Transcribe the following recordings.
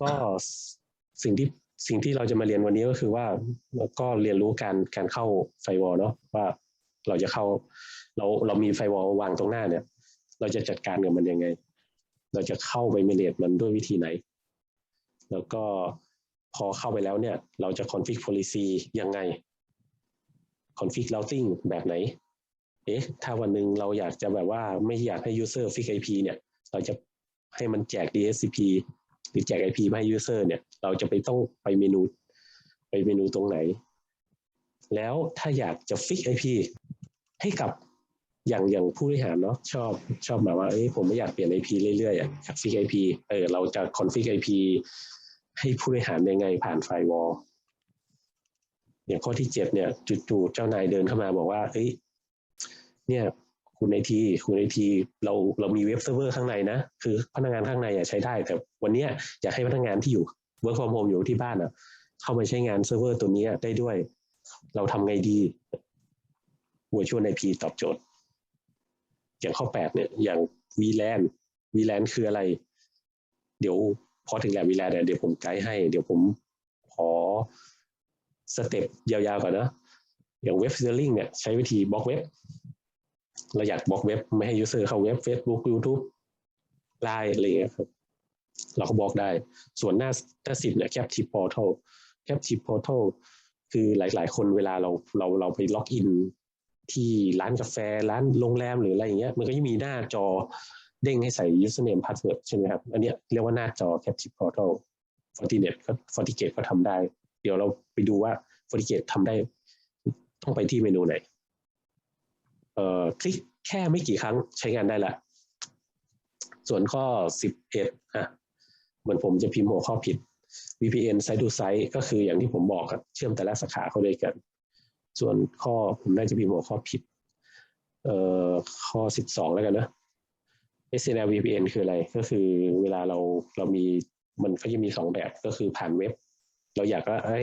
ก็สิ่งที่สิ่งที่เราจะมาเรียนวันนี้ก็คือว่าก็เรียนรู้การการเข้าไฟวอลเนาะว่าเราจะเข้า เราเรามีไฟวอลวางตรงหน้าเนี่ย เราจะจัดการกับมันยังไง เราจะเข้าไปเมเนจมันด้วยวิธีไหน แล้วก็พอเข้าไปแล้วเนี่ย เราจะ config policy ยังไง config routing แบบไหน เอ๊ะ ถ้าวันหนึ่งเราอยากจะแบบว่าไม่อยากให้ user fix IP เนี่ย เราจะให้มันแจก DHCP หรือแจก IP มาให้ user เนี่ย เราจะไปต้องไปเมนู ไปเมนูตรงไหน แล้วถ้าอยากจะ fix IP ให้กับอย่างอย่างผู้บริหารเนาะชอบชอบแบบว่าเอ้ยผมไม่อยากเปลี่ยน IP เรื่อยๆอะอยาก fix IP เออเราจะ config IP ให้ผู้บริหารยังไงผ่านไฟวอลอย่างข้อที่เจ็ดเนี่ยจู่ๆเจ้านายเดินเข้ามาบอกว่าเอ้ยเนี่ย คุณไอทีคุณไอทีเราเรามีเว็บเซิร์ฟเวอร์ข้างในนะ คือพนักงานข้างในอะใช้ได้ แต่วันนี้อยากให้พนักงานที่อยู่ work from home อยู่ที่บ้านอะ เข้ามาใช้งานเซิร์ฟเวอร์ตัวนี้ได้ด้วย เราทำไงดี virtual IP ตอบโจทย์ อย่างข้อแปดเนี่ย อย่าง VLAN VLAN คืออะไร เดี๋ยวพอถึงแหละ VLAN เนี่ยเดี๋ยวผมไกด์ให้ เดี๋ยวผมขอสเต็ปยาวๆก่อนนะ อย่างเว็บฟิลลิ่งเนี่ยใช้วิธีบล็อกเว็บ เราอยากบล็อกเว็บไม่ให้ยูเซอร์เข้าเว็บ Facebook YouTube ไลน์อะไรเงี้ยครับเราก็บล็อกได้ ส่วนหน้าหน้าสิบเนี่ย Captive Portal Captive Portal คือหลาย ๆ คนเวลาเราเราเราไปล็อกอินที่ร้านกาแฟร้านโรงแรมหรืออะไรอย่างเงี้ยมันก็จะมีหน้าจอเด้งให้ใส่ username password ใช่ไหมครับ อันเนี้ยเรียกว่าหน้าจอ Captive Portal Fortinet ก็ Fortigate ก็ทำได้ เดี๋ยวเราไปดูว่า Fortigate ทำได้ ต้องไปที่เมนูไหน คลิกแค่ไม่กี่ครั้งใช้งานได้ละ ส่วนข้อ 11อะเหมือนผมจะพิมพ์หัวข้อผิด VPN site to site ก็คืออย่างที่ผมบอกครับเชื่อมแต่ละสาขาเข้าด้วยกัน ส่วนข้อผมน่าจะพิมพ์หัวข้อผิดเอ่อข้อ 12 แล้วกันนะ SNL VPN คืออะไร ก็คือเวลาเราเรามีมันก็จะมีสองแบบก็คือผ่านเว็บ เราอยากว่าให้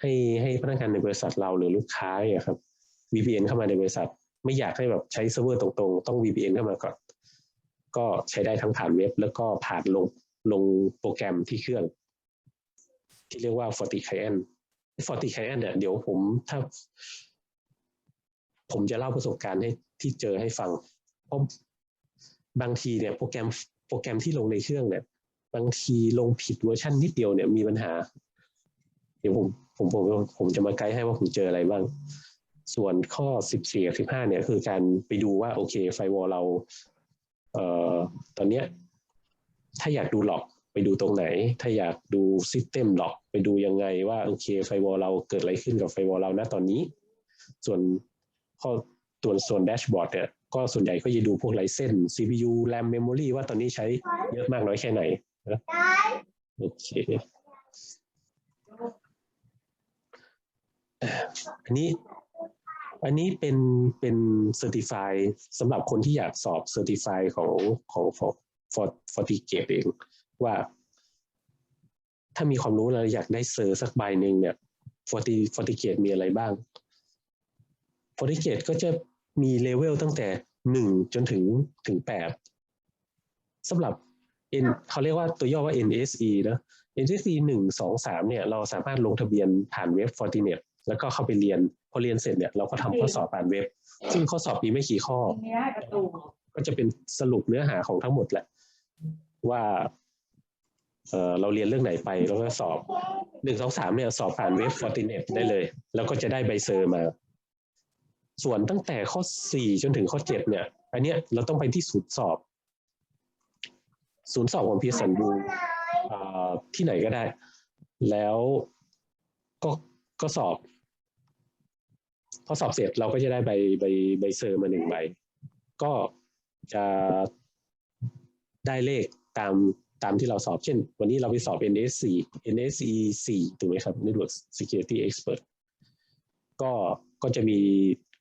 ให้ให้พนักงานในบริษัทเราหรือลูกค้าเนี่ยครับ VPN เข้ามาในบริษัท ไม่อยากให้แบบใช้เซิร์ฟเวอร์ตรงๆ ต้อง VPN เข้ามาก่อน ก็ใช้ได้ทั้งผ่านเว็บ แล้วก็ผ่านลงลงโปรแกรมที่เครื่อง ที่เรียกว่า FortiClient FortiClient เนี่ยเดี๋ยวผมถ้า ผมจะเล่าประสบการณ์ให้ที่เจอให้ฟัง เพราะบางทีเนี่ยโปรแกรมโปรแกรมที่ลงในเครื่องเนี่ย บางทีลงผิดเวอร์ชันนิดเดียวเนี่ยมีปัญหา เดี๋ยวผมผมผมผมจะมาไกด์ให้ว่าผมเจออะไรบ้าง ส่วนข้อ 14กับ15เนี่ยคือการไปดูว่าโอเคไฟวอลเราเอ่อตอนเนี้ยถ้าอยากดูหลอกไปดูตรงไหน ถ้าอยากดูซิสเต็มหลอกไปดูยังไงว่าโอเคไฟวอลเราเกิดอะไรขึ้นกับไฟวอลเราณตอนนี้ ส่วนข้อตัวส่วนแดชบอร์ดเนี่ยก็ส่วนใหญ่ก็จะดูพวกไลเซน CPU RAM Memory ว่าตอนนี้ใช้เยอะมากน้อยแค่ไหนนะโอเคอันนี้ อันนี้เป็นเป็นเซอร์ติฟายสำหรับคนที่อยากสอบเซอร์ติฟายของของฟอร์ฟอร์ติเกตเองว่า ถ้ามีความรู้แล้วอยากได้เซอร์สักใบหนึ่งเนี่ยฟอร์ติฟอร์ติเกตมีอะไรบ้างฟอร์ติเกตก็จะมีเลเวลตั้งแต่หนึ่งจนถึงถึงแปดสำหรับ N เขาเรียกว่าตัวย่อว่า NSE นะ NSE หนึ่งสองสามเนี่ยเราสามารถลงทะเบียนผ่านเว็บ Fortinet แล้วก็เข้าไปเรียน พอเรียนเสร็จเนี่ยเราก็ทำข้อสอบผ่านเว็บ ซึ่งข้อสอบมีไม่กี่ข้อ ก็จะเป็นสรุปเนื้อหาของทั้งหมดแหละ ว่าเออเราเรียนเรื่องไหนไปแล้วก็สอบหนึ่งสองสามเนี่ยสอบผ่านเว็บ Fortinet ได้เลย แล้วก็จะได้ใบเซอร์มา ส่วนตั้งแต่ข้อสี่จนถึงข้อเจ็ดเนี่ย อันเนี้ยเราต้องไปที่ศูนย์สอบ ศูนย์สอบของพีสันบูที่ไหนก็ได้ แล้วก็ก็สอบพ อสอบเสร็จเราก็จะได้ใบใบใบเซอร์มาหนึ่งใบ ก็จะได้เลขตามตามที่เราสอบเช่น วันนี้เราไปสอบ NSC NSE 4ถูกไหมครับ Network Security Expert ก็ก็จะมี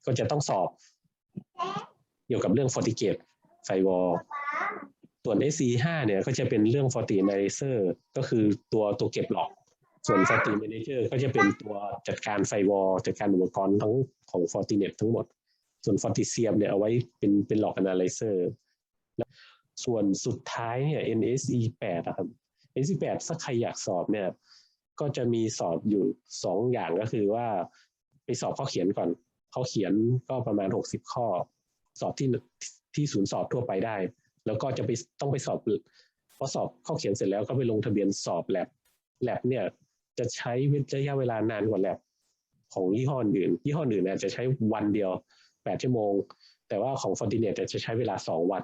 ก็จะต้องสอบเกี่ยวกับเรื่อง FortiGate Firewall ส่วน SC 5เนี่ยก็จะเป็นเรื่อง FortiAnalyzer ก็คือตัวตัวเก็บหลอก ส่วน Forti Manager ก็จะเป็นตัวจัดการไฟวอลจัดการอุปกรณ์ทั้งของ Fortinet ทั้งหมด ส่วน Fortisium เนี่ยเอาไว้เป็นเป็นหลอก Analyzer ส่วนสุดท้ายเนี่ย NSE 8อะครับ NC8 ถ้าใครอยากสอบเนี่ยก็จะมีสอบอยู่สองอย่างก็คือว่าไปสอบข้อเขียนก่อนเขาเขียนก็ประมาณหกสิบข้อ สอบที่ที่ศูนย์สอบทั่วไปได้ แล้วก็จะไปต้องไปสอบพอสอบข้อเขียนเสร็จแล้วก็ไปลงทะเบียนสอบแลบแลบเนี่ย จะใช้ระยะเวลานานกว่าแลบของยี่ห้ออื่น ยี่ห้ออื่นเนี่ยจะใช้วันเดียวแปดชั่วโมง แต่ว่าของฟอนติเนตจะใช้เวลาสองวัน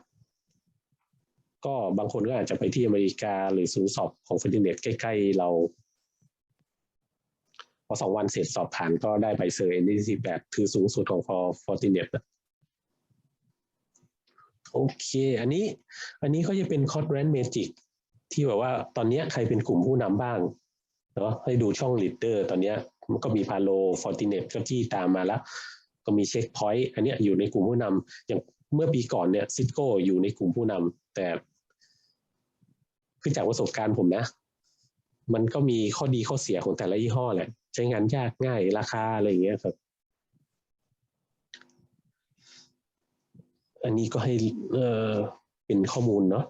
ก็บางคนก็อาจจะไปที่อเมริกาหรือศูนย์สอบของฟอนติเนตใกล้ ๆ เราพอสองวันเสร็จสอบผ่านก็ได้ใบเซอร์ NDC 8คือสูงสุดของ for Fortinet โอเค อันนี้ อันนี้ก็จะเป็น c o d r a n Magic ที่แบบว่าตอนนี้ใครเป็นกลุ่มผู้นำบ้าง เนาะให้ดูช่อง leader ตอนนี้มันก็มี Palo Fortinet ก็ที่ตามมาแล้ว ก็มี Checkpoint อันนี้อยู่ในกลุ่มผู้นำอย่างเมื่อปีก่อนเนี่ย Cisco อยู่ในกลุ่มผู้นำแต่ขึ้นจากประสบการณ์ผมนะ มันก็มีข้อดีข้อเสียของแต่ละยี่ห้อแหละ ใช้งานยากง่ายราคาอะไรอย่างเงี้ยครับอันนี้ก็ให้เออเป็นข้อมูลเนาะ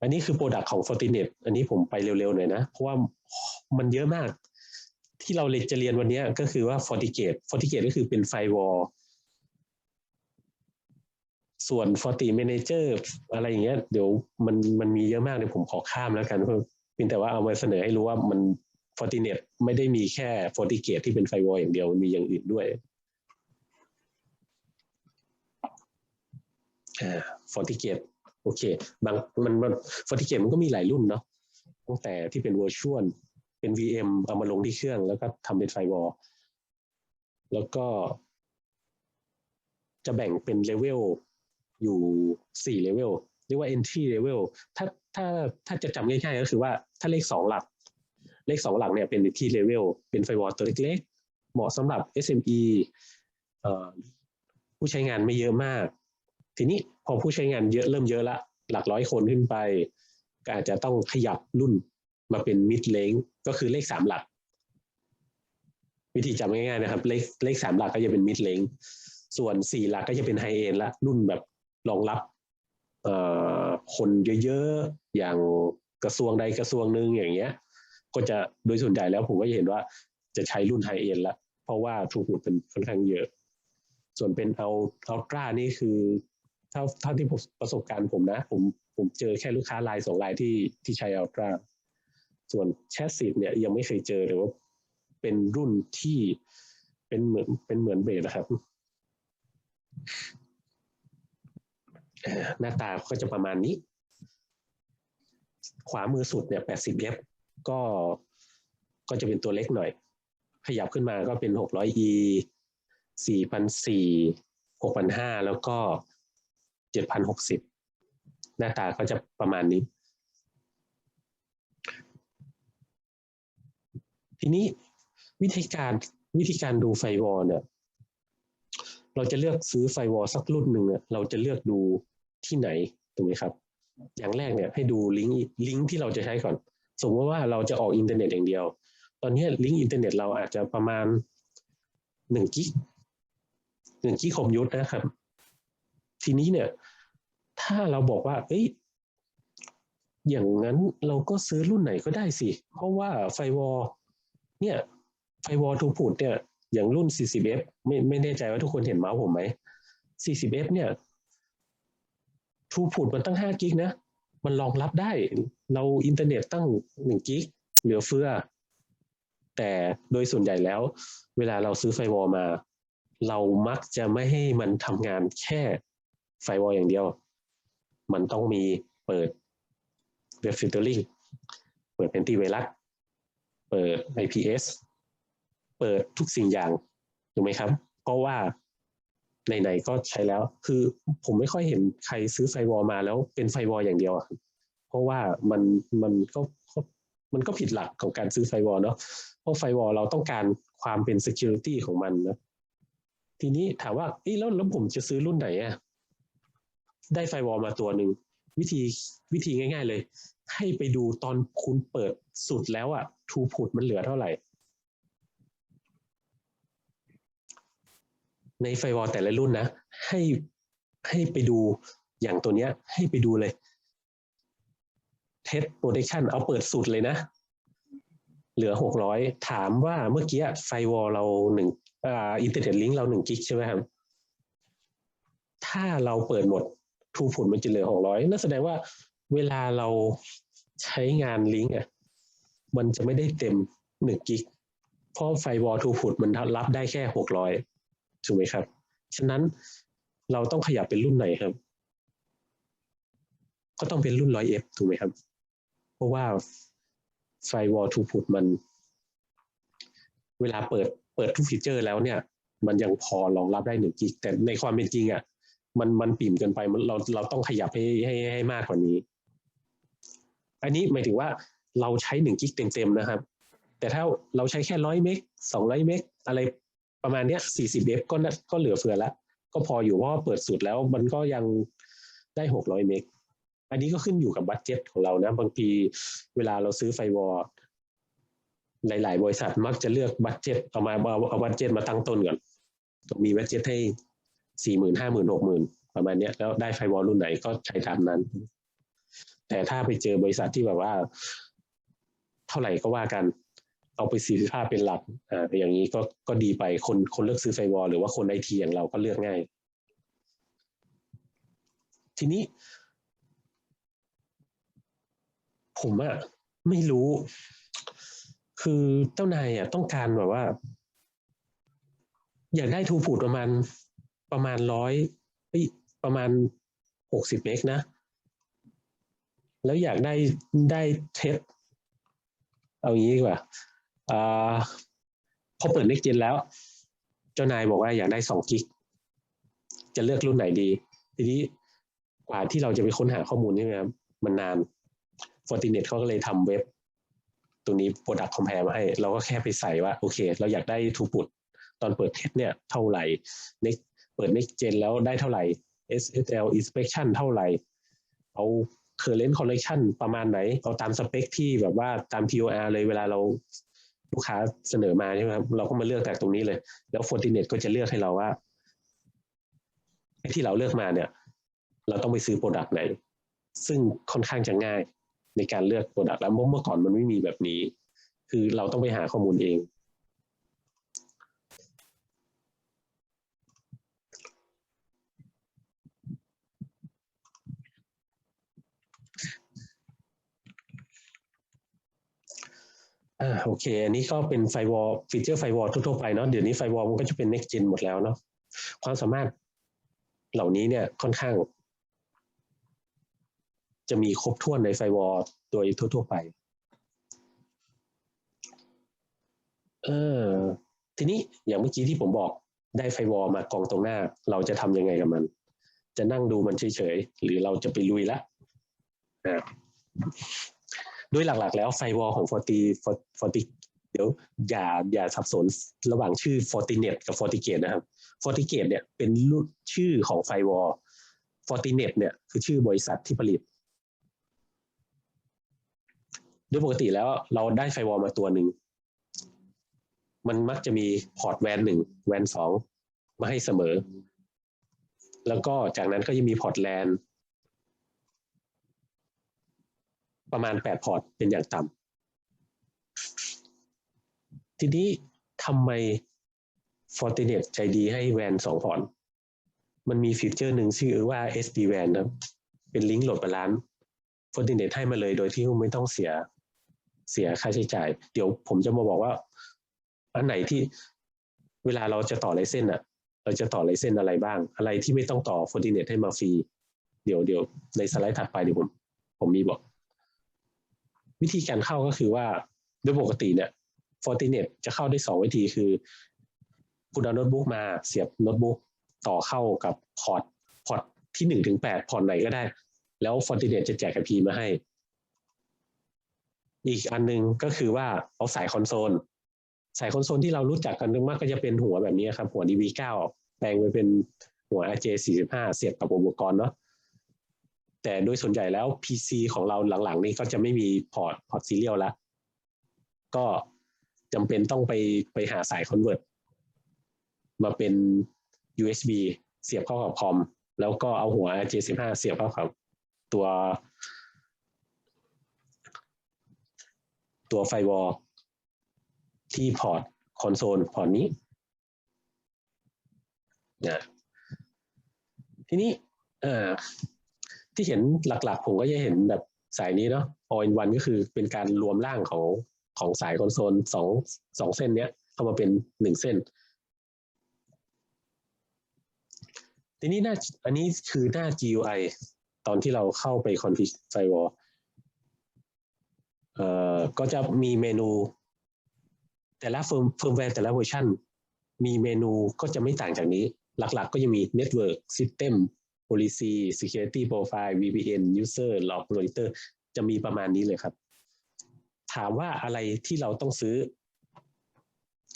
อันนี้คือโปรดักต์ของ Fortinet อันนี้ผมไปเร็วๆหน่อยนะ เพราะว่ามันเยอะมาก ที่เราจะเรียนวันนี้ก็คือว่า FortiGate FortiGate ก็คือเป็นไฟวอลส่วน Forti Manager อะไรอย่างเงี้ยเดี๋ยวมันมันมีเยอะมากเดี๋ยวผมขอข้ามแล้วกันเพื่อเพียงแต่ว่าเอามาเสนอให้รู้ว่ามัน Fortinet ไม่ได้มีแค่ FortiGate ที่เป็นไฟวอลอย่างเดียวมันมีอย่างอื่นด้วยอ่า FortiGate โอเค บางมันมัน FortiGate มันก็มีหลายรุ่นเนาะตั้งแต่ที่เป็น Virtual เป็น VM เอามาลงที่เครื่อง แล้วก็ทำเป็นไฟวอลแล้วก็ จะแบ่งเป็นเลเวลอยู่สี่เลเวลเรียกว่า entry level ถ้าถ้าถ้าจะจำง่ายๆก็คือว่าถ้าเลขสองหลัก เลขสองหลักเนี่ยเป็น entry level เป็นไฟวอลตัวเล็กๆ เหมาะสำหรับ SME เอ่อผู้ใช้งานไม่เยอะมาก ทีนี้พอผู้ใช้งานเยอะเริ่มเยอะละหลักร้อยคนขึ้นไป ก็อาจจะต้องขยับรุ่นมาเป็น mid range ก็คือเลขสามหลัก วิธีจำง่ายๆนะครับ เลขเลขสามหลักก็จะเป็น mid range ส่วนสี่หลักก็จะเป็น high end ละรุ่นแบบรองรับคนเยอะๆ อย่างกระทรวงใดกระทรวงหนึ่งอย่างเงี้ย ก็จะโดยส่วนใหญ่แล้วผมก็เห็นว่าจะใช้รุ่นไฮเอ็นละเพราะว่าทูพุดเป็นค่อนข้างเยอะ ส่วนเป็นเอาเอาตรานี่คือ เท่าเท่าที่ประสบการณ์ผมนะ ผมผมเจอแค่ลูกค้ารายสองรายที่ที่ใช้อัลตราส่วนแชสซีเนี่ยยังไม่เคยเจอหรือว่าเป็นรุ่นที่เป็นเหมือนเป็นเหมือนเบสนะครับหน้าตาก็จะประมาณนี้ ขวามือสุดเนี่ย80 f ก็ก็จะเป็นตัวเล็กหน่อย ขยับขึ้นมาก็เป็น 600e 4,400 6,500แล้วก็ 7,060 หน้าตาก็จะประมาณนี้ ทีนี้วิธีการวิธีการดูไฟวอลเนี่ย เราจะเลือกซื้อไฟวอลสักรุ่นหนึ่งเนี่ยเราจะเลือกดูที่ไหนถูกไหมครับ อย่างแรกเนี่ยให้ดูลิงก์ลิงก์ที่เราจะใช้ก่อน สมมติว่าเราจะออกอินเทอร์เน็ตอย่างเดียว ตอนนี้ลิงก์อินเทอร์เน็ตเราอาจจะประมาณหนึ่งกิกหนึ่งกิกคมยุทธนะครับ ทีนี้เนี่ย ถ้าเราบอกว่าเอ้ยอย่างนั้นเราก็ซื้อรุ่นไหนก็ได้สิ เพราะว่าไฟวอลเนี่ยไฟวอลทูพูดเนี่ย อย่างรุ่น 40f ไม่ไม่แน่ใจว่าทุกคนเห็นเมาส์ผมไหม 40f เนี่ยทูพูดมันตั้งห้ากิกนะ มันรองรับได้ เราอินเทอร์เน็ตตั้งหนึ่งกิกเหลือเฟือ แต่โดยส่วนใหญ่แล้ว เวลาเราซื้อไฟวอลมา เรามักจะไม่ให้มันทำงานแค่ ไฟวอลอย่างเดียว มันต้องมีเปิดเว็บฟิลเตอร์ลิงเปิดแอนตี้ไวรัสเปิด IPS เปิดทุกสิ่งอย่างถูกไหมครับ เพราะว่าไหนๆก็ใช้แล้ว คือผมไม่ค่อยเห็นใครซื้อไฟวอลมาแล้วเป็นไฟวอลอย่างเดียวอะเพราะว่ามันมันก็มันก็ผิดหลักของการซื้อไฟวอลเนาะเพราะไฟวอลเราต้องการความเป็น security ของมันนะทีนี้ถามว่าเอ้แล้วแล้วผมจะซื้อรุ่นไหนอะ ได้ไฟวอลมาตัวหนึ่งวิธีวิธีง่าย ๆ เลย ให้ไปดูตอนคุณเปิดสุดแล้วอะทูพุดมันเหลือเท่าไหร่ ในไฟวอลแต่ละรุ่นนะ ให้ให้ไปดูอย่างตัวเนี้ย ให้ไปดูเลย test protection เอาเปิดสุดเลยนะ เหลือหกร้อยถามว่าเมื่อกี้ไฟวอลเราหนึ่งอ่าอินเทอร์เน็ตลิงก์เราหนึ่งกิกใช่ไหมครับ ถ้าเราเปิดหมด ทูผลมันจะเหลือหกร้อยนั่นแสดงว่าเวลาเราใช้งานลิงก์อะมันจะไม่ได้เต็มหนึ่งกิกเพราะไฟวอลทูพุตมันรับได้แค่หกร้อยถูกไหมครับ ฉะนั้นเราต้องขยับเป็นรุ่นไหนครับ ก็ต้องเป็นรุ่นร้อยเอฟถูกไหมครับ เพราะว่าไฟวอลทูพุตมัน เวลาเปิดเปิดทุกฟีเจอร์แล้วเนี่ย มันยังพอรองรับได้หนึ่งกิกแต่ในความเป็นจริงอะ มันมันปิ่มเกินไปมันเราเราต้องขยับให้ให้ให้มากกว่านี้ อันนี้หมายถึงว่าเราใช้หนึ่งกิกเต็มๆนะครับ แต่ถ้าเราใช้แค่ร้อยเมกสองร้อยเมกอะไรประมาณเนี้ยสี่สิบเอฟก็น่าก็เหลือเฟือแล้ว ก็พออยู่เพราะเปิดสุดแล้วมันก็ยังได้หกร้อยเมกอันนี้ก็ขึ้นอยู่กับบัตเจ็ตของเรานะ บางทีเวลาเราซื้อไฟวอลหลาย ๆ บริษัทมักจะเลือกบัตเจ็ตเอามาเอาเอาบัตเจ็ตมาตั้งต้นก่อนมีบัตเจ็ตให้ สี่หมื่นห้าหมื่นหกหมื่นประมาณเนี้ยแล้วได้ไฟวอลรุ่นไหนก็ใช้ตามนั้น แต่ถ้าไปเจอบริษัทที่แบบว่า เท่าไหร่ก็ว่ากัน เอาไปสีภาเป็นหลักอ่าอย่างนี้ก็ก็ดีไปคนคนเลือกซื้อไฟวอลหรือว่าคนไอทีอย่างเราก็เลือกง่าย ทีนี้ ผมอะไม่รู้ คือเจ้านายอะต้องการแบบว่า อยากได้ทูผูดประมาณ ประมาณร้อยประมาณหกสิบเมกนะ แล้วอยากได้ได้เทสเอางี้ดีกว่าอ่าพอเปิด next gen แล้ว เจ้านายบอกว่าอยากได้สองกิก จะเลือกรุ่นไหนดี ทีนี้กว่าที่เราจะไปค้นหาข้อมูลใช่ไหมครับมันนาน Fortinet เขาก็เลยทำเว็บ ตัวนี้ Product Compare มาให้ เราก็แค่ไปใส่ว่า โอเค เราอยากได้ทูปุตตอนเปิดเทสเนี่ย เท่าไหร่ next เปิด next gen แล้วได้เท่าไหร่ SSL inspection เท่าไหร่ เอา current collection ประมาณไหน เอาตามสเปคที่แบบว่าตาม POR เลยเวลาเราลูกค้าเสนอมาใช่ไหมครับเราก็มาเลือกจากตรงนี้เลย แล้ว Fortinet ก็จะเลือกให้เราว่าที่เราเลือกมาเนี่ย เราต้องไปซื้อโปรดักต์ไหน ซึ่งค่อนข้างจะง่ายในการเลือกโปรดักต์แล้วเมื่อก่อนมันไม่มีแบบนี้ คือเราต้องไปหาข้อมูลเอง อ่าโอเค อันนี้ก็เป็นไฟวอลฟีเจอร์ไฟวอลทั่วๆไปเนาะเดี๋ยวนี้ไฟวอลมันก็จะเป็น next gen หมดแล้วเนาะความสามารถเหล่านี้เนี่ยค่อนข้าง จะมีครบถ้วนในไฟวอลโดยทั่ว ๆ ไปเออทีนี้อย่างเมื่อกี้ที่ผมบอกได้ไฟวอลมากองตรงหน้า เราจะทำยังไงกับมัน จะนั่งดูมันเฉยๆ หรือเราจะไปลุยละอ่า ด้วยหลักๆ แล้วไฟวอลของ40 40เดี๋ยวอย่าอย่าสับสนระหว่างชื่อ Fortinet กับ FortiGate นะครับ FortiGate เนี่ยเป็นรุ่นชื่อของไฟวอล Fortinet เนี่ยคือชื่อบริษัทที่ผลิตโดยปกติแล้วเราได้ไฟวอลมาตัวหนึ่ง มันมักจะมีพอร์ตแวนหนึ่งแวนสองมาให้เสมอ แล้วก็จากนั้นก็ยังมีพอร์ตแลน ประมาณแปดพอร์ตเป็นอย่างต่ำทีนี้ทำไม Fortinet ใจดีให้แวนสองพอร์ตมันมีฟีเจอร์หนึ่งชื่อว่า SD WAN นะเป็นลิงก์โหลดบาลานซ์ Fortinet ให้มาเลยโดยที่ไม่ต้องเสียเสียค่าใช้จ่าย เดี๋ยวผมจะมาบอกว่า อันไหนที่เวลาเราจะต่อไลเส้นอะเราจะต่อไลเส้นอะไรบ้าง อะไรที่ไม่ต้องต่อ Fortinet ให้มาฟรี เดี๋ยวเดี๋ยวในสไลด์ถัดไปเดี๋ยวผมผมมีบอก วิธีการเข้าก็คือว่าโดยปกติเนี่ย Fortinet จะเข้าได้สองวิธีคือ คุณเอาโน้ตบุ๊กมาเสียบโน้ตบุ๊กต่อเข้ากับพอร์ตพอร์ตที่หนึ่งถึงแปดพอร์ตไหนก็ได้ แล้ว Fortinet จะแจก IP มาให้ อีกอันนึงก็คือว่าเอาสายคอนโซลสายคอนโซลที่เรารู้จักกันมากก็จะเป็นหัวแบบนี้ครับ หัว DV9 แปลงไปเป็นหัว RJ45 เสียบกับอุปกรณ์เนาะ แต่โดยส่วนใหญ่แล้ว PC ของเราหลังๆ นี้ก็จะไม่มีพอร์ตพอร์ตซีเรียลแล้วก็จำเป็นต้องไปไปหาสายคอนเวิร์ตมาเป็น USB เสียบเข้ากับคอม แล้วก็เอาหัว J15 เสียบเข้ากับตัว ตัวไฟวอลที่พอร์ตคอนโซลพอร์ตนี้นะทีนี้เอ่อ ที่เห็นหลักๆ ผมก็จะเห็นแบบสายนี้เนาะ all in one ก็คือเป็นการรวมร่างของของสายคอนโซลสองสองเส้นเนี้ยเข้ามาเป็นหนึ่งเส้น ทีนี้หน้าอันนี้คือหน้า GUI ตอนที่เราเข้าไป config firewall เอ่อก็จะมีเมนู แต่ละเฟิร์มเฟิร์มแวร์แต่ละเวอร์ชันมีเมนูก็จะไม่ต่างจากนี้ หลักๆ ก็จะมี Network System Policy Security Profile VPN User Log Monitor จะมีประมาณนี้เลยครับ ถามว่าอะไรที่เราต้องซื้อ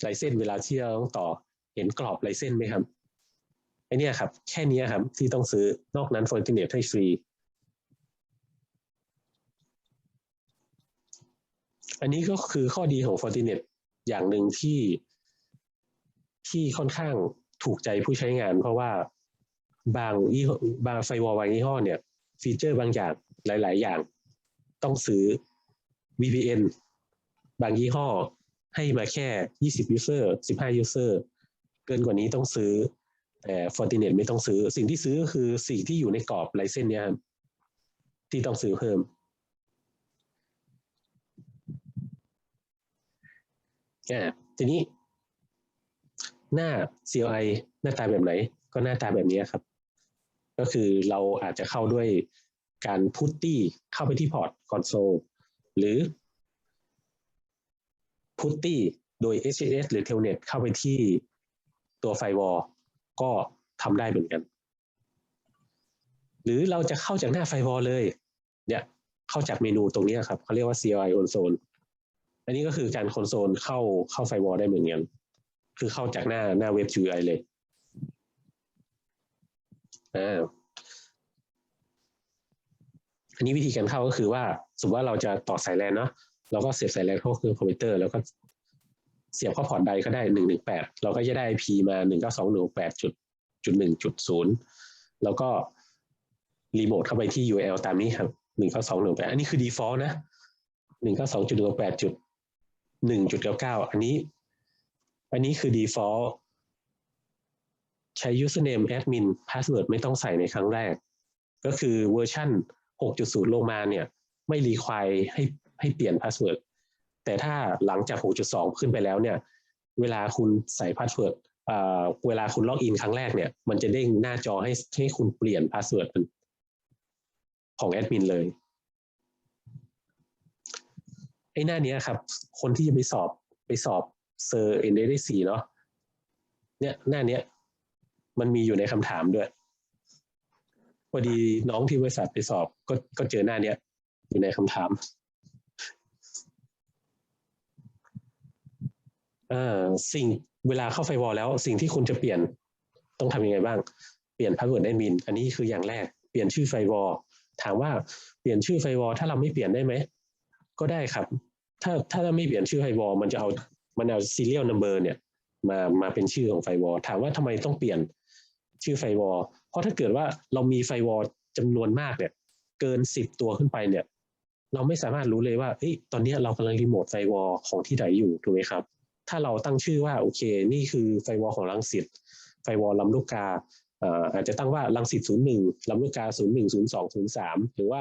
ไลเส้นเวลาที่เราต้องต่อเห็นกรอบไลเส้นไหมครับไอเนี้ยครับ แค่นี้ครับ ที่ต้องซื้อนอกนั้น Fortinet ให้ฟรีอันนี้ก็คือข้อดีของ Fortinet อย่างหนึ่งที่ที่ค่อนข้างถูกใจผู้ใช้งาน เพราะว่า บางยี่ห้อบางไฟวอลบางยี่ห้อเนี่ย ฟีเจอร์บางอย่างหลาย ๆ อย่าง ต้องซื้อ VPN บางยี่ห้อให้มาแค่ 20 user 15 user เกินกว่านี้ต้องซื้อ แต่ Fortinet ไม่ต้องซื้อ สิ่งที่ซื้อก็คือสิ่งที่อยู่ในกรอบไลเส้นเนี่ยที่ต้องซื้อเพิ่มอ่ทีนี้ หน้า CLI หน้าตาแบบไหน ก็หน้าตาแบบนี้ครับ ก็คือเราอาจจะเข้าด้วยการพุตตี้เข้าไปที่พอร์ตคอนโซลหรือพุตตี้โดย HTTPS หรือ Telnet เข้าไปที่ตัวไฟวอลก็ทำได้เหมือนกัน หรือเราจะเข้าจากหน้าไฟวอลเลย เนี่ยเข้าจากเมนูตรงนี้ครับเขาเรียกว่า CLI on zone อันนี้ก็คือการคอนโซลเข้าเข้าไฟวอลได้เหมือนกัน คือเข้าจากหน้าหน้าเว็บ GUI เลยอ่าอันนี้วิธีการเข้าก็คือว่าสมมติว่าเราจะต่อสายแลนเนาะเราก็เสียบสายแลนเข้าเครื่องคอมพิวเตอร์แล้วก็เสียบเข้าพอร์ตใดก็ได้หนึ่งหนึ่งแปดเราก็จะได้ IP มาหนึ่งเก้าสองหนึ่งแปดจุดจุดหนึ่งจุดศูนย์แล้วก็รีโมทเข้าไปที่ URL ตามนี้ครับหนึ่งเก้าสองหนึ่งแปดอันนี้คือ default นะหนึ่งเก้าสองจุดหนึ่งแปดจุดหนึ่งจุดเก้าเก้าอันนี้ อันนี้คือ default ใช้ username admin password ไม่ต้องใส่ในครั้งแรก ก็คือเวอร์ชัน6.0 ลงมาเนี่ย ไม่รีควายให้ให้เปลี่ยนพาสเวิร์ดแต่ถ้าหลังจาก 6.2 ขึ้นไปแล้วเนี่ย เวลาคุณใส่พาสเวิร์ดเวลาคุณล็อกอินครั้งแรกเนี่ย มันจะเด้งหน้าจอให้ให้คุณเปลี่ยนพาสเวิร์ดของแอดมินเลยไอ้หน้านี้ครับ คนที่จะไปสอบไปสอบ เซอร์เอ็นเดซีเนาะเนี่ยหน้าเนี้ย มันมีอยู่ในคำถามด้วยพอดีน้องที่บริษัทไปสอบก็ก็เจอหน้าเนี้ย อยู่ในคำถามอ่าสิ่งเวลาเข้าไฟวอลแล้ว สิ่งที่คุณจะเปลี่ยนต้องทำยังไงบ้าง เปลี่ยนพาสเวิร์ดแอดมิน อันนี้คืออย่างแรก เปลี่ยนชื่อไฟวอลถามว่าเปลี่ยนชื่อไฟวอลถ้าเราไม่เปลี่ยนได้ไหม ก็ได้ครับ ถ้าถ้าเราไม่เปลี่ยนชื่อไฟวอลมันจะเอา มันเอา serial number เนี่ยมามาเป็นชื่อของไฟวอลถามว่าทำไมต้องเปลี่ยนชื่อไฟวอลเพราะถ้าเกิดว่าเรามีไฟวอลจำนวนมากเนี่ยเกินสิบตัวขึ้นไปเนี่ย เราไม่สามารถรู้เลยว่าเอ้ยตอนนี้เรากำลังรีโมทไฟวอลของที่ไหนอยู่ถูกไหมครับ ถ้าเราตั้งชื่อว่าโอเคนี่คือไฟวอลของรังสิตไฟวอลลำลูกกาอาจจะตั้งว่ารังสิตศูนย์หนึ่งลำลูกกาศูนย์หนึ่งศูนย์สองศูนย์สามหรือว่า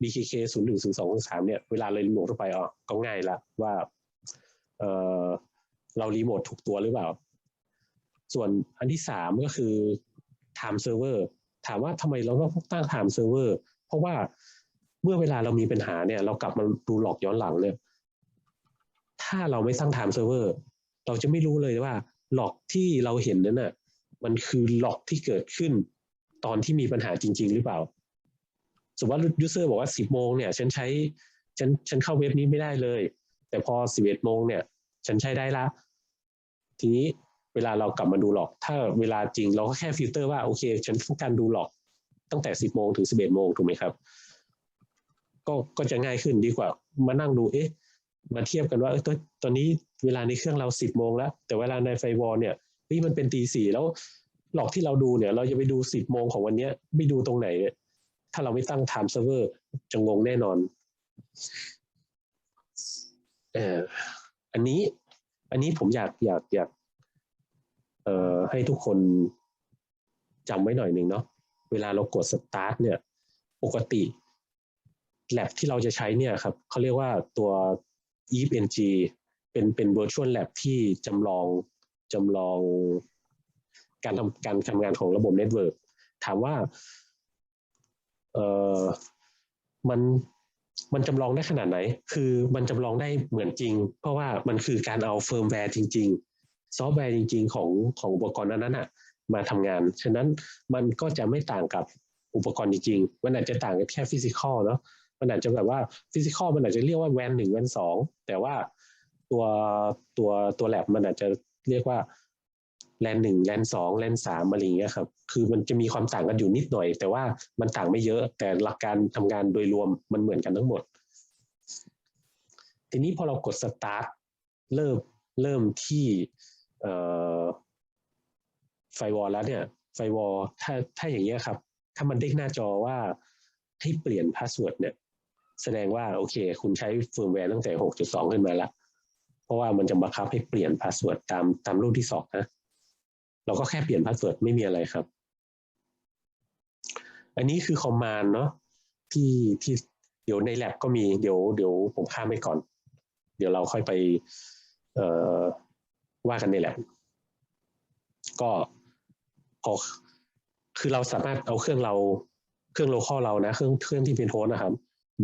BKK ศูนย์หนึ่งศูนย์สองศูนย์สามเนี่ย เวลาเรารีโมทเข้าไปอ๋อก็ง่ายละว่า เรารีโมทถูกตัวหรือเปล่า ส่วนอันที่สามก็คือ time server ถามว่าทำไมเราต้องตั้ง time server เพราะว่าเมื่อเวลาเรามีปัญหาเนี่ย เรากลับมาดูหลอกย้อนหลังเนี่ย ถ้าเราไม่ตั้าง time server เราจะไม่รู้เลยว่าหลอกที่เราเห็นนั้นน่ะ มันคือหลอกที่เกิดขึ้น ตอนที่มีปัญหาจริง ๆ หรือเปล่า สมมติว่า user บอกว่าสิบโมงเนี่ย ฉันใช้ฉันฉันเข้าเว็บนี้ไม่ได้เลย แต่พอสิบเอ็ดโมงเนี่ย ฉันใช้ได้ละทีนี้เวลาเรากลับมาดูหลอก ถ้าเวลาจริงเราก็แค่ฟิลเตอร์ว่าโอเค ฉันต้องการดูหลอก ตั้งแต่สิบโมงถึงสิบเอ็ดโมงถูกไหมครับ ก็ก็จะง่ายขึ้นดีกว่า มานั่งดูเอ๊ะมาเทียบกันว่าเออตอนตอนนี้เวลาในเครื่องเราสิบโมงแล้ว แต่เวลาในไฟวอลเนี่ยเฮ้ยมันเป็นตีสี่แล้วหลอกที่เราดูเนี่ย เราจะไปดูสิบโมงของวันนี้ไม่ดูตรงไหนเนี่ยถ้าเราไม่ตั้ง time server จะงงแน่นอนเออ อันนี้ อันนี้ผมอยากอยากอยากเอ่อให้ทุกคนจำไว้หน่อยหนึ่งเนาะเวลาเรากด start เนี่ย ปกติ lab ที่เราจะใช้เนี่ยครับเขาเรียกว่าตัว EVE-NG เป็นเป็น virtual lab ที่จำลองจำลองการทำการทำงานของระบบ network ถามว่าเออมัน มันจำลองได้ขนาดไหน คือมันจำลองได้เหมือนจริง เพราะว่ามันคือการเอาเฟิร์มแวร์จริง ๆ ซอฟต์แวร์จริง ๆ ของของอุปกรณ์นั้นๆน่ะมาทำงาน ฉะนั้นมันก็จะไม่ต่างกับอุปกรณ์จริงๆ มันอาจจะต่างกันแค่ฟิสิกอลเนาะ มันอาจจะแบบว่าฟิสิกอลมันอาจจะเรียกว่าแวนหนึ่งแวนสองแต่ว่าตัวตัวตัวแลบมันอาจจะเรียกว่า แลนหนึ่งแลนสองแลนสามอะไรอย่างเงี้ยครับ คือมันจะมีความต่างกันอยู่นิดหน่อย แต่ว่ามันต่างไม่เยอะ แต่หลักการทำงานโดยรวมมันเหมือนกันทั้งหมด ทีนี้พอเรากดสตาร์ทเริ่มเริ่มที่ไฟวอลแล้วเนี่ยไฟวอลถ้าถ้าอย่างเงี้ยครับ ถ้ามันเด้งหน้าจอว่าให้เปลี่ยนพาสเวิร์ดเนี่ยแสดงว่าโอเค คุณใช้เฟิร์มแวร์ตั้งแต่ 6.2 ขึ้นมาแล้วเพราะว่ามันจะบังคับให้เปลี่ยนพาสเวิร์ดตามตามรูปที่สองนะ เราก็แค่เปลี่ยนพาสเวิร์ดไม่มีอะไรครับ อันนี้คือคอมมานด์เนาะที่ที่เดี๋ยวใน lab ก็มีเดี๋ยวเดี๋ยวผมข้ามไปก่อน เดี๋ยวเราค่อยไปเออว่ากันใน lab ก็พอคือเราสามารถเอาเครื่องเราเครื่องโลคอลเรานะ เครื่องเครื่องที่เป็นโฮสต์นะครับ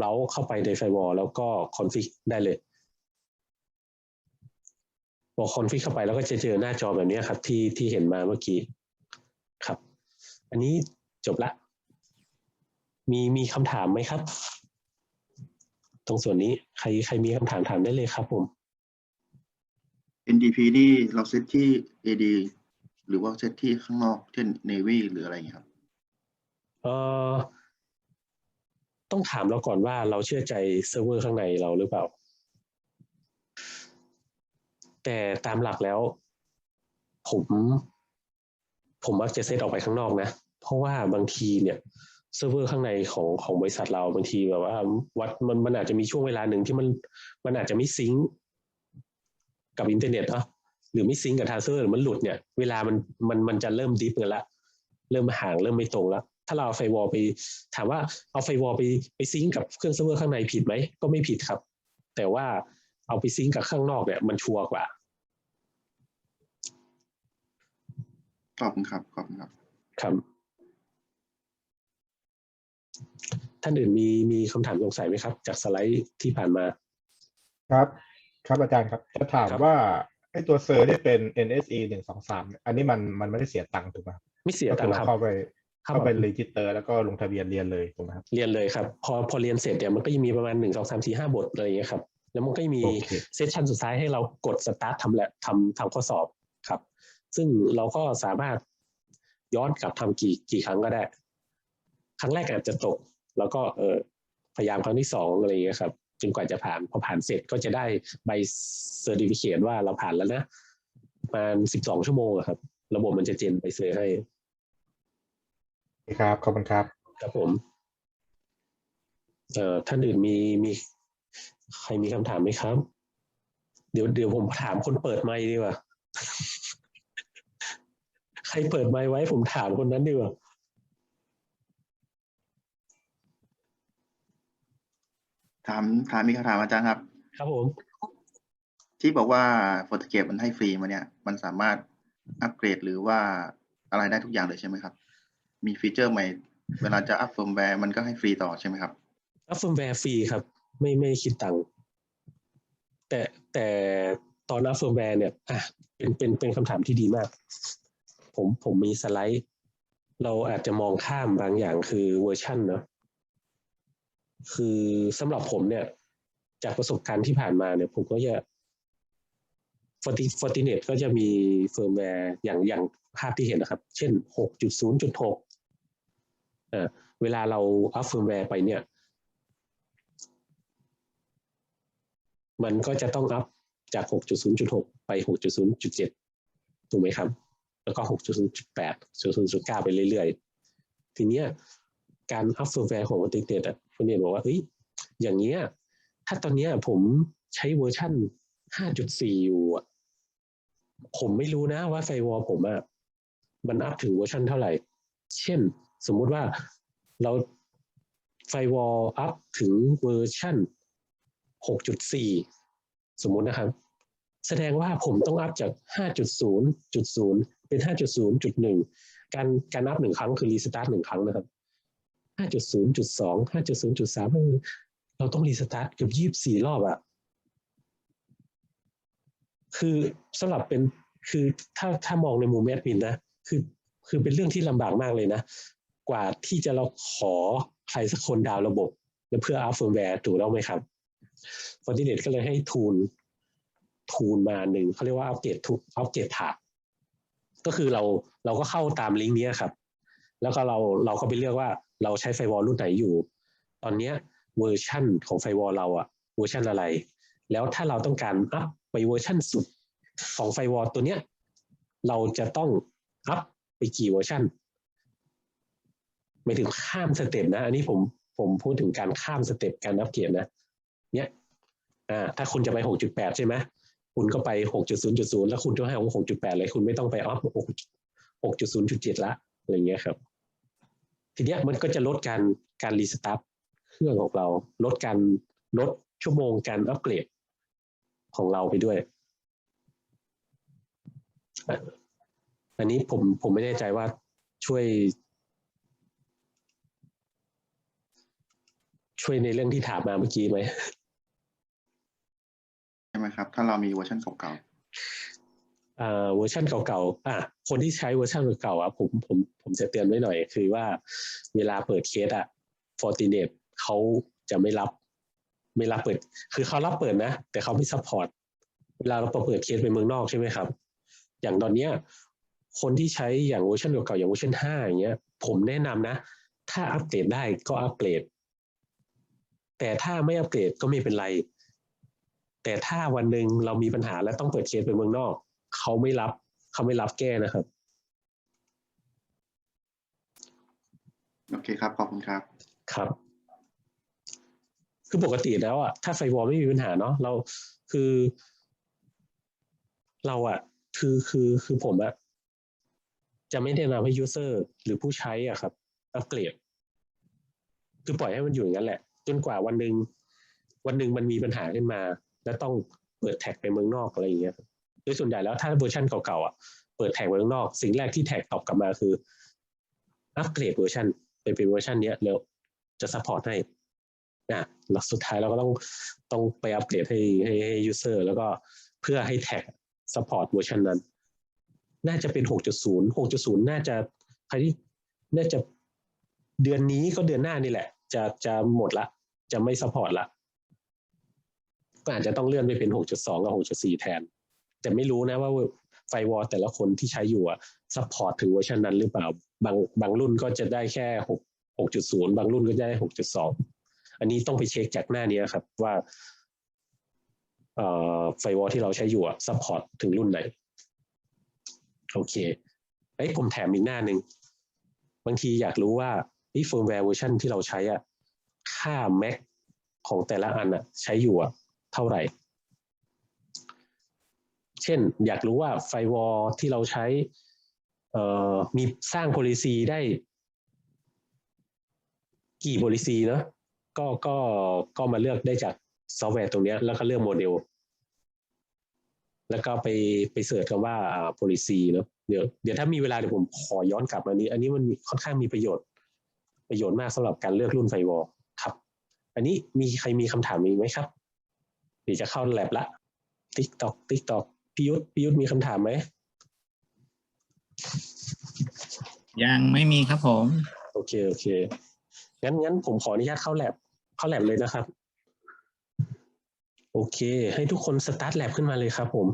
เราเข้าไปในไฟวอลแล้วก็คอนฟิกได้เลย พอคอนฟิกเข้าไปแล้วก็จะเจอหน้าจอแบบนี้ครับ ที่ที่เห็นมาเมื่อกี้ครับ อันนี้จบละ มีมีคำถามไหมครับ ตรงส่วนนี้ใครใครมีคำถามถามได้เลยครับผม NDP นี่เราเซตที่ AD หรือว่าเซตที่ข้างนอกเช่น Navy หรืออะไรอย่างเงี้ยครับเอ่อต้องถามเราก่อนว่าเราเชื่อใจเซิร์ฟเวอร์ข้างในเราหรือเปล่า แต่ตามหลักแล้ว ผม ผมมักจะเซตออกไปข้างนอกนะ เพราะว่าบางทีเนี่ยเซิร์ฟเวอร์ข้างในของของบริษัทเราบางทีแบบว่า วัดมันมันอาจจะมีช่วงเวลาหนึ่งที่มันมันอาจจะไม่ซิงก์กับอินเทอร์เน็ตเนาะหรือไม่ซิงก์กับทานสเซอร์หรือมันหลุดเนี่ย เวลามันมันมันจะเริ่มดิฟกันละเริ่มห่างเริ่มไม่ตรงแล้วถ้าเราเอาไฟวอลไป ถามว่าเอาไฟวอลไปไปซิงก์กับเครื่องเซิร์ฟเวอร์ข้างในผิดไหมก็ไม่ผิดครับ แต่ว่า เอาไปซิงก์กับข้างนอกเนี่ยมันชัวร์กว่าขอบคุณครับขอบคุณครับครับท่านอื่นมีมีคำถามสงสัยไหมครับ จากสไลด์ที่ผ่านมา ครับ ครับอาจารย์ครับ จะถามครับ ว่าไอ้ตัวเซอร์ที่เป็น NSE หนึ่งสองสามอันนี้มันมันไม่ได้เสียตังค์ถูกไหมครับไม่เสียก็ตัคืงอค์ครับเราเข้าไปเข้าเข้าไปไปรีจิสเตอร์แล้วก็ลงทะเบียนเรียนเลยถูกไหมครับ เรียนเลยครับ พอพอเรียนเสร็จเนี่ยมันก็จะมีประมาณหนึ่งสองสามสี่ห้าบทอะไรอย่างเงี้ยครับ แล้วมันก็จะมีโอเคเซสชันสุดท้ายให้เรากดสตาร์ททำแหละทำทำข้อสอบครับ ซึ่งเราก็สามารถย้อนกลับทำกี่กี่ครั้งก็ได้ ครั้งแรกอาจจะตก แล้วก็เออพยายามครั้งที่สองอะไรอย่างเงี้ยครับจนกว่าจะผ่านพอผ่านเสร็จก็จะได้ใบเซอร์ติฟิเคตว่าเราผ่านแล้วนะประมาณสิบสองชั่วโมงอะครับ ระบบมันจะเจนใบเซอร์ให้โอเคครับขอบคุณครับครับผมเอ่อท่านอื่นมีมี ใครมีคำถามไหมครับ เดี๋ยวเดี๋ยวผมถามคนเปิดไมค์ดีกว่า ใครเปิดไมค์ไว้ผมถามคนนั้นดีกว่าถามถามมีคำถามอาจารย์ครับ ครับผม ที่บอกว่า p h o t o g a p e มันให้ฟรีมาเนี่ย มันสามารถอัปเกรดหรือว่าอะไรได้ทุกอย่างเลยใช่ไหมครับ มีฟีเจอร์ใหม่ เวลาจะอัพเฟิร์มแวร์มันก็ให้ฟรีต่อใช่ไหมครับอัพเฟิร์มแวร์ฟรีครับ ไม่ไม่คิดตังค์แต่แต่ตอนอัพเฟิร์มแวร์เนี่ยอะเป็นเป็นเป็นคำถามที่ดีมาก ผมผมมีสไลด์ เราอาจจะมองข้ามบางอย่างคือเวอร์ชันเนาะคือสำหรับผมเนี่ย จากประสบการณ์ที่ผ่านมาเนี่ย ผมก็จะฟอร์ติฟอร์ติเนตก็จะมีเฟิร์มแวร์อย่างอย่างภาพที่เห็นนะครับ เช่น 6.0.6อ่าเวลาเราอัพเฟิร์มแวร์ไปเนี่ย มันก็จะต้องอัพจาก 6.0.6 ไป 6.0.7 ถูกไหมครับ แล้วก็ 6.0.8 0.9ไปเรื่อยๆ ทีเนี้ยการอัพเฟิร์มแวร์ของ a u t h e n t i c อะคุณเนตบอกว่าเฮ้ยอย่างเงี้ยถ้าตอนเนี้ยผมใช้เวอร์ชั่น 5.4 อยู่อะผมไม่รู้นะว่าไฟวอลผมอะมันอัพถึงเวอร์ชันเท่าไหร่ เช่น สมมุติว่าเราไฟวอลอัพถึงเวอร์ชัน 6.4 สมมุตินะครับ แสดงว่าผมต้องอัพจาก 5.0.0 เป็น 5.0.1 การการอัพหนึ่งครั้งคือรีสตาร์ทหนึ่งครั้งนะครับ 5.0.2 5.0.3 เราต้องรีสตาร์ทเกือบ24 รอบอะคือสำหรับเป็นคือถ้าถ้ามองในมุมแอดมินนะคือคือเป็นเรื่องที่ลำบากมากเลยนะ กว่าที่จะเราขอใครสักคนดาวระบบ แล้วเพื่ออัพเฟิร์มแวร์ถูกต้องไหมครับ ฟอร์ติเนตก็เลยให้ทูลทูลมาหนึ่งเขาเรียกว่าอัปเกรดทูอัปเกรดถาดก็คือเราเราก็เข้าตามลิงก์เนี้ยครับ แล้วก็เราเราก็ไปเลือกว่าเราใช้ไฟวอลรุ่นไหนอยู่ ตอนเนี้ยเวอร์ชั่นของไฟวอลเราอะเวอร์ชันอะไร แล้วถ้าเราต้องการอัพไปเวอร์ชันสุดของไฟวอลตัวเนี้ย เราจะต้องอัพไปกี่เวอร์ชันไม่ถึงข้ามสเต็ปนะ อันนี้ผมผมพูดถึงการข้ามสเต็ปการอัปเกรดนะ เนี้ยอ่าถ้าคุณจะไป 6.8 ใช่ไหมคุณก็ไป 6.0.0 แล้วคุณก็ให้ของ6.8 เลย คุณไม่ต้องไปอัพ6.0.7 ละอะไรเงี้ยครับ ทีเนี้ยมันก็จะลดการการรีสตาร์ทเครื่องของเรา ลดการลดชั่วโมงการอัปเกรดของเราไปด้วย อันนี้ผมผมไม่แน่ใจว่าช่วย ช่วยในเรื่องที่ถามมาเมื่อกี้ไหม ไหมครับ ถ้าเรามีเวอร์ชันเก่าอ่าเวอร์ชันเก่าๆอะคนที่ใช้เวอร์ชันเก่าๆอะผมผมผมจะเตือนไว้หน่อย คือว่าเวลาเปิดเคสอะ Fortinet เขาจะไม่รับ ไม่รับเปิด คือเขารับเปิดนะ แต่เขาไม่ซัพพอร์ตเวลาเราเปิดเคสไปเมืองนอกใช่ไหมครับ อย่างตอนเนี้ยคนที่ใช้อย่างเวอร์ชันเก่าๆอย่างเวอร์ชันห้าอย่างเงี้ย ผมแนะนำนะ ถ้าอัปเกรดได้ก็อัปเกรดแต่ถ้าไม่อัปเกรดก็ไม่เป็นไร แต่ถ้าวันหนึ่งเรามีปัญหาและต้องเปิดเคสไปเมืองนอก เขาไม่รับ เขาไม่รับแก้นะครับๆโอเคครับ ขอบคุณครับ ครับ คือปกติแล้วอะถ้าไฟวอลไม่มีปัญหาเนาะเราคือ เราอะ คือคือคือผมอะจะไม่แนะนำให้ยูเซอร์หรือผู้ใช้อะครับอัปเกรดคือปล่อยให้มันอยู่อย่างนั้นแหละ จนกว่าวันหนึ่งวันหนึ่งมันมีปัญหาขึ้นมา แล้วต้องเปิดแท็กไปเมืองนอกอะไรอย่างเงี้ยโดยส่วนใหญ่แล้วถ้าเวอร์ชันเก่าๆอะเปิดแท็กไปเมืองนอก สิ่งแรกที่แท็กตอบกลับมาคืออัปเกรดเวอร์ชันเป็นเป็นเวอร์ชันเนี้ยแล้วจะซัพพอร์ตให้นะแล้วสุดท้ายเราก็ต้องต้องไปอัปเกรดให้ให้ให้ยูเซอร์แล้วก็เพื่อให้แท็กซัพพอร์ตเวอร์ชันนั้น น่าจะเป็น 6.0 6.0 น่าจะใครที่น่าจะเดือนนี้ก็เดือนหน้านี่แหละ จะจะหมดละ จะไม่ซัพพอร์ตละ ก็อาจจะต้องเลื่อนไปเป็น 6.2 กับ 6.4 แทน แต่ไม่รู้นะว่าไฟวอลแต่ละคนที่ใช้อยู่อะซัพพอร์ตถึงเวอร์ชันนั้นหรือเปล่า บางบางรุ่นก็จะได้แค่ 6 6.0 บางรุ่นก็ได้ 6.2 อันนี้ต้องไปเช็คจากหน้านี้ครับว่าไฟวอลที่เราใช้อยู่อะซัพพอร์ตถึงรุ่นไหน โอเคเอ้ยผมแถมอีกหน้าหนึ่ง บางทีอยากรู้ว่าไอ้เฟิร์มแวร์เวอร์ชันที่เราใช้อะค่า Mac ของแต่ละอันอะใช้อยู่อะ ท่าไหร่ เช่น อยากรู้ว่าไฟวอลที่เราใช้มีสร้าง policy ได้ กี่ policy เนอะก็ก็ก็มาเลือกได้จากซอฟต์แวร์ตรงนี้แล้วก็เลือกโมเดล แล้วก็ไปไปเสิร์ชคำว่า policy เนอะเดี๋ยวเดี๋ยวถ้ามีเวลาเดี๋ยวผมขอย้อนกลับมานี้ อันนี้มันค่อนข้างมีประโยชน์ ประโยชน์มากสำหรับการเลือกรุ่นไฟวอลครับ อันนี้มีใครมีคำถามอีกไหมครับ ดี๋ยวจะเข้าแลบละติ๊กตอกติ๊กตอกพิยุทธพิยุทธมีคำถามไหมยังไม่มีครับผม โอเคโอเคงั้นงั้นผมขออนุญาตเข้าแลบเข้าแลบเลยนะครับ โอเค ให้ทุกคนสตาร์ทแลบขึ้นมาเลยครับผม